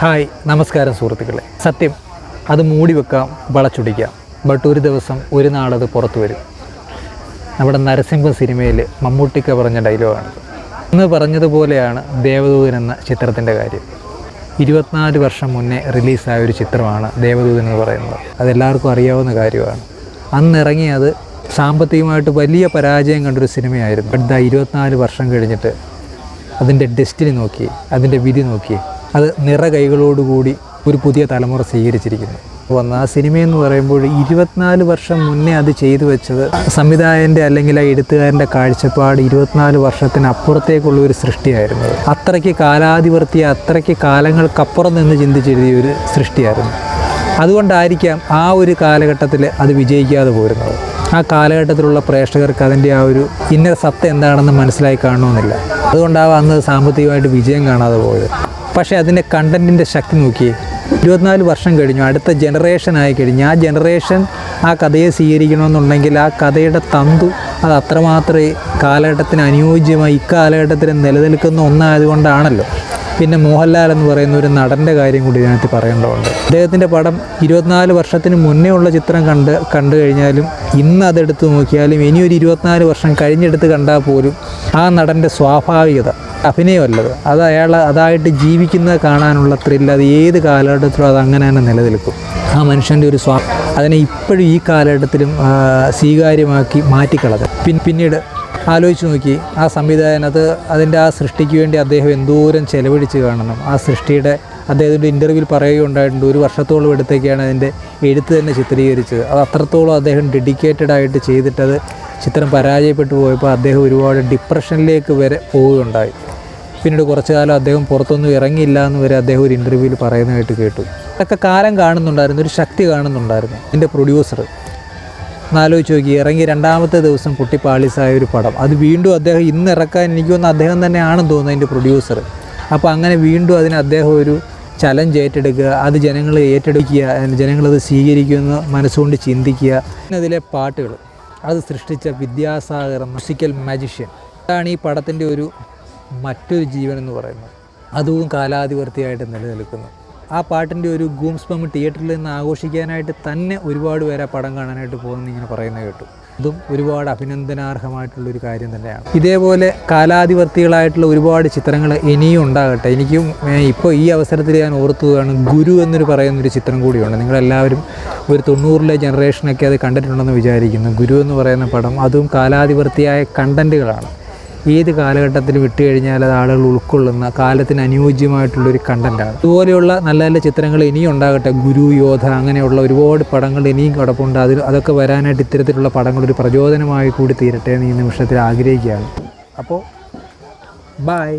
Hi നമസ്കാരം സുഹൃത്തുക്കളെ. സത്യം അത് മൂടി വെക്കാം വളച്ചൊടിക്കാം. ബട്ട് ഒരു ദിവസം ഒരു നാളത് പുറത്തു വരും. നമ്മുടെ നരസിംഹ സിനിമയിൽ മമ്മൂട്ടിക്ക പറഞ്ഞ ഡയലോഗാണ് ഇന്ന് പറഞ്ഞതുപോലെയാണ് ദേവദൂതൻ എന്ന ചിത്രത്തിന്റെ കാര്യം. ഇരുപത്തിനാല് വർഷം മുന്നേ റിലീസായ ഒരു ചിത്രമാണ് ദേവദൂതൻ എന്ന് പറയുന്നത്. അതെല്ലാവർക്കും അറിയാവുന്ന കാര്യമാണ്. അന്ന് ഇറങ്ങിയത് സാമ്പത്തികമായിട്ട് വലിയ പരാജയം കണ്ടൊരു സിനിമയായിരുന്നു. ദാ ഇരുപത്തിനാല് വർഷം കഴിഞ്ഞിട്ട് അതിന്റെ ഡെസ്റ്റിനി നോക്കി അതിന്റെ വിധി നോക്കി അത് നിറ കൈകളോടുകൂടി ഒരു പുതിയ തലമുറ സ്വീകരിച്ചിരിക്കുന്നു. വന്ന ആ സിനിമയെന്ന് പറയുമ്പോൾ ഇരുപത്തിനാല് വർഷം മുന്നേ അത് ചെയ്തു വെച്ചത് സംവിധായകന്റെ അല്ലെങ്കിൽ ആ എഴുത്തുകാരന്റെ കാഴ്ചപ്പാട് ഇരുപത്തിനാല് വർഷത്തിനപ്പുറത്തേക്കുള്ള ഒരു സൃഷ്ടിയായിരുന്നു. അത്രയ്ക്ക് കാലാധിപത്യ അത്രയ്ക്ക് കാലങ്ങൾക്കപ്പുറം നിന്ന് ചിന്തിച്ചെഴുതിയ ഒരു സൃഷ്ടിയായിരുന്നു. അതുകൊണ്ടായിരിക്കാം ആ ഒരു കാലഘട്ടത്തിൽ അത് വിജയിക്കാതെ പോരുന്നത്. ആ കാലഘട്ടത്തിലുള്ള പ്രേക്ഷകർക്ക് അതിന്റെ ആ ഒരു ഇന്നർ സത്ത എന്താണെന്ന് മനസ്സിലായി കാണണമെന്നില്ല. അതുകൊണ്ടാവാം അന്ന് സാമ്പത്തികമായിട്ട് വിജയം കാണാതെ പോയത്. പക്ഷേ അതിന്റെ കണ്ടന്റിന്റെ ശക്തി നോക്കിയേ ഇരുപത്തിനാല് വർഷം കഴിഞ്ഞു അടുത്ത ജനറേഷൻ ആയി കഴിഞ്ഞു. ആ ജനറേഷൻ ആ കഥയെ സ്വീകരിക്കണമെന്നുണ്ടെങ്കിൽ ആ കഥയുടെ തന്തു അത് അത്രമാത്രമേ കാലഘട്ടത്തിന് അനുയോജ്യമായി ഇക്കാലഘട്ടത്തിൽ നിലനിൽക്കുന്ന ഒന്നായതുകൊണ്ടാണല്ലോ. പിന്നെ മോഹൻലാൽ എന്ന് പറയുന്ന ഒരു നടന്റെ കാര്യം കൂടി ഇതിനകത്ത് പറയേണ്ടതുണ്ട്. അദ്ദേഹത്തിന്റെ പടം ഇരുപത്തിനാല് വർഷത്തിന് മുന്നേ ഉള്ള ചിത്രം കണ്ട് കണ്ടു കഴിഞ്ഞാലും ഇന്ന് അതെടുത്ത് നോക്കിയാലും ഇനിയൊരു ഇരുപത്തിനാല് വർഷം കഴിഞ്ഞെടുത്ത് കണ്ടാൽ പോലും ആ നടന്റെ സ്വാഭാവികത അഭിനയമല്ലത്. അത് അയാൾ അതായിട്ട് ജീവിക്കുന്നത് കാണാനുള്ള ത്രില്ല് അത് ഏത് കാലഘട്ടത്തിലും അത് അങ്ങനെ തന്നെ നിലനിൽക്കും. ആ മനുഷ്യന്റെ ഒരു സ്വാ അതിനെ ഇപ്പോഴും ഈ കാലഘട്ടത്തിലും സ്വീകാര്യമാക്കി മാറ്റിക്കളത് പിൻ പിന്നീട് ആലോചിച്ച് നോക്കി ആ സംവിധായകൻ അത് അതിന്റെ ആ സൃഷ്ടിക്ക് വേണ്ടി അദ്ദേഹം എന്തോരം ചെലവഴിച്ച് കാണണം. ആ സൃഷ്ടിയുടെ അദ്ദേഹത്തിന്റെ ഇന്റർവ്യൂവിൽ പറയുകയുണ്ടായിട്ടുണ്ട് ഒരു വർഷത്തോളം എടുത്തേക്കാണ് അതിന്റെ എഴുത്ത് തന്നെ ചിത്രീകരിച്ചത്. അത് അത്രത്തോളം അദ്ദേഹം ഡെഡിക്കേറ്റഡ് ആയിട്ട് ചെയ്തിട്ടത് ചിത്രം പരാജയപ്പെട്ടു പോയപ്പോൾ അദ്ദേഹം ഒരുപാട് ഡിപ്രഷനിലേക്ക് വരെ പോവുകയുണ്ടായി. പിന്നീട് കുറച്ചു കാലം അദ്ദേഹം പുറത്തൊന്നും ഇറങ്ങിയില്ല എന്ന് വരെ അദ്ദേഹം ഒരു ഇന്റർവ്യൂവിൽ പറയുന്നതായിട്ട് കേട്ടു. അതൊക്കെ കാലം കാണുന്നുണ്ടായിരുന്നു ഒരു ശക്തി കാണുന്നുണ്ടായിരുന്നു. എന്റെ പ്രൊഡ്യൂസർ എന്നാലോചിച്ച് നോക്കി ഇറങ്ങി രണ്ടാമത്തെ ദിവസം പൊട്ടിപ്പാളീസായ ഒരു പടം. അത് വീണ്ടും അദ്ദേഹം ഇന്ന് ഇറക്കാൻ എനിക്ക് തോന്നുന്നു അദ്ദേഹം തന്നെയാണെന്ന് തോന്നുന്നു അതിന്റെ പ്രൊഡ്യൂസർ അപ്പോൾ അങ്ങനെ വീണ്ടും അതിന് അദ്ദേഹം ഒരു ചലഞ്ച് ഏറ്റെടുക്കുക അത് ജനങ്ങൾ ഏറ്റെടുക്കുക ജനങ്ങളത് സ്വീകരിക്കുമെന്ന് മനസ്സുകൊണ്ട് ചിന്തിക്കുക. അതിലെ പാട്ടുകൾ. അത് സൃഷ്ടിച്ച വിദ്യാസാഗർ മ്യൂസിക്കൽ മാജിഷ്യൻ അതാണ് ഈ പടത്തിന്റെ ഒരു മറ്റൊരു ജീവൻ എന്ന് പറയുന്നത്. അതും കാലാതിവർത്തിയായിട്ട് നിലനിൽക്കുന്നു. ആ പാട്ടിന്റെ ഒരു ഗൂംസ്പം തിയേറ്ററിൽ നിന്ന് ആഘോഷിക്കാനായിട്ട് തന്നെ ഒരുപാട് പേരെ പടം കാണാനായിട്ട് പോകുന്നു ഇങ്ങനെ പറയുന്നത് കേട്ടു. അതും ഒരുപാട് അഭിനന്ദനാർഹമായിട്ടുള്ളൊരു കാര്യം തന്നെയാണ്. ഇതേപോലെ കാലാധിപത്യങ്ങളായിട്ടുള്ള ഒരുപാട് ചിത്രങ്ങൾ ഇനിയും ഉണ്ടാകട്ടെ. എനിക്കും ഇപ്പോൾ ഈ അവസരത്തിൽ ഞാൻ ഓർത്തുകയാണ് ഗുരു എന്നൊരു പറയുന്നൊരു ചിത്രം കൂടിയുണ്ട്. നിങ്ങളെല്ലാവരും ഒരു തൊണ്ണൂറിലെ ജനറേഷനൊക്കെ അത് കണ്ടിട്ടുണ്ടെന്ന് വിചാരിക്കുന്നു. ഗുരു എന്ന് പറയുന്ന പടം അതും കാലാധിപത്യമായ കണ്ടന്റുകളാണ്. ഏത് കാലഘട്ടത്തിൽ വിട്ടു കഴിഞ്ഞാൽ അത് ആളുകൾ ഉൾക്കൊള്ളുന്ന കാലത്തിന് അനുയോജ്യമായിട്ടുള്ളൊരു കണ്ടന്റാണ് അതുപോലെയുള്ള നല്ല നല്ല ചിത്രങ്ങൾ ഇനിയും ഉണ്ടാകട്ടെ. ഗുരു യോധ അങ്ങനെയുള്ള ഒരുപാട് പടങ്ങൾ ഇനിയും കിടപ്പുണ്ട്. അതിൽ അതൊക്കെ വരാനായിട്ട് ഇത്തരത്തിലുള്ള പടങ്ങൾ ഒരു പ്രചോദനമായി കൂടി തീരട്ടെ എന്ന് ഈ നിമിഷത്തിൽ ആഗ്രഹിക്കുകയാണ്. അപ്പോൾ ബൈ